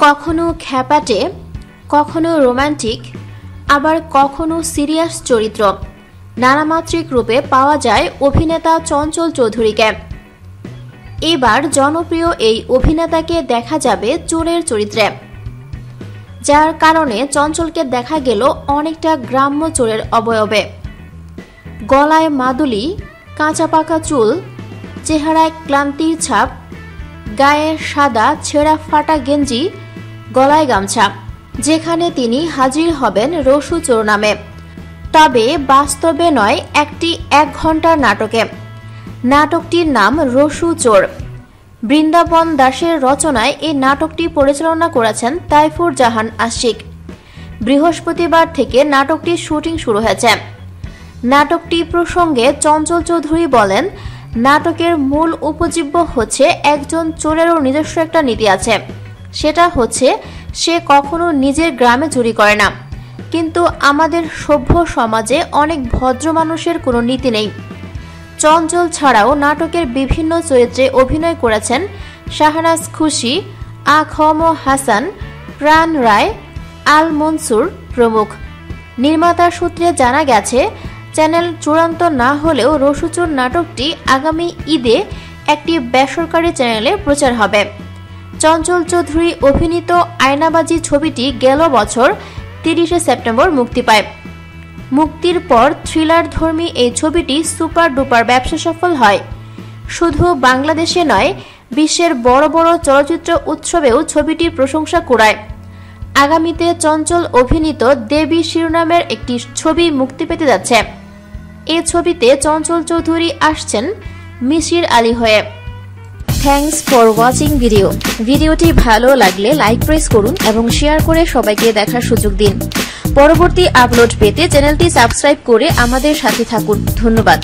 কখনো খ্যাপাটে, কখনো রোমান্টিক, আবার কখনো সিরিয়াস চরিত্র। নানামাত্রিক রূপে পাওয়া যায় অভিনেতা চঞ্চল চৌধুরীকে। এবার জনপ্রিয় এই অভিনেতাকে দেখা যাবে চোরের চরিত্রে। যার কারণে চঞ্চলকে দেখা গেল অনেকটা গ্রাম্য চোরের অবয়বে। গলায় মাদুলি, কাঁচা পাকা চুল চেহারায় ক্লান্তির ছাপ, গায়ে সাদা ছেঁড়া ফাটা গেঞ্জি, গলায় গামছা, যেখানে তিনি হাজির হবেন রসু চোর নামে। তবে বাস্তবে নয়, একটি এক ঘণ্টার নাটকে। নাটকটির নাম রসু চোর। বৃন্দাবন দাসের রচনায় এই নাটকটি পরিচালনা করেছেন তাইফুর জাহান আশিক। বৃহস্পতিবার থেকে নাটকটির শুটিং শুরু হয়েছে। নাটকটি প্রসঙ্গে চঞ্চল চৌধুরী বলেন নাটকের মূল উপজীব্য হচ্ছে একজন চোরেরও নিজস্ব একটা নীতি আছে। সেটা হচ্ছে, সে কখনো নিজের গ্রামে চুরি করে না। কিন্তু আমাদের সভ্য সমাজে অনেক ভদ্র মানুষের কোনো নীতি নেই। চঞ্চল ছাড়াও নাটকের বিভিন্ন চরিত্রে অভিনয় করেছেন শাহনাজ খুশি, আখম হাসান, প্রাণ রায়, আল মনসুর প্রমুখ। নির্মাতার সূত্রে জানা গেছে চ্যানেল চূড়ান্ত না হলেও রসুচুর নাটকটি আগামী ঈদে একটি বেসরকারি চ্যানেলে প্রচার হবে। চঞ্চল চৌধুরী অভিনীত আয়নাবাজি ছবিটি গেল বছর তিরিশে সেপ্টেম্বর মুক্তি পায়। মুক্তির পর থ্রিলার ধর্মী এই ছবিটি সুপার ডুপার ব্যবসা সফল হয়। শুধু বাংলাদেশে নয়, বিশ্বের বড় বড় চলচ্চিত্র উৎসবেও ছবিটির প্রশংসা কুড়ায়। আগামীতে চঞ্চল অভিনীত দেবী শিরোনামের একটি ছবি মুক্তি পেতে যাচ্ছে। এ ছবিতে চঞ্চল চৌধুরী আসছেন মিশির আলী হয়ে। থ্যাংকস ফর ওয়াচিং ভিডিও ভিডিওটি ভালো লাগলে লাইক প্রেস করুন এবং শেয়ার করে সবাইকে দেখার সুযোগ দিন। পরবর্তী আপলোড পেতে চ্যানেলটি সাবস্ক্রাইব করে আমাদের সাথে থাকুন। ধন্যবাদ।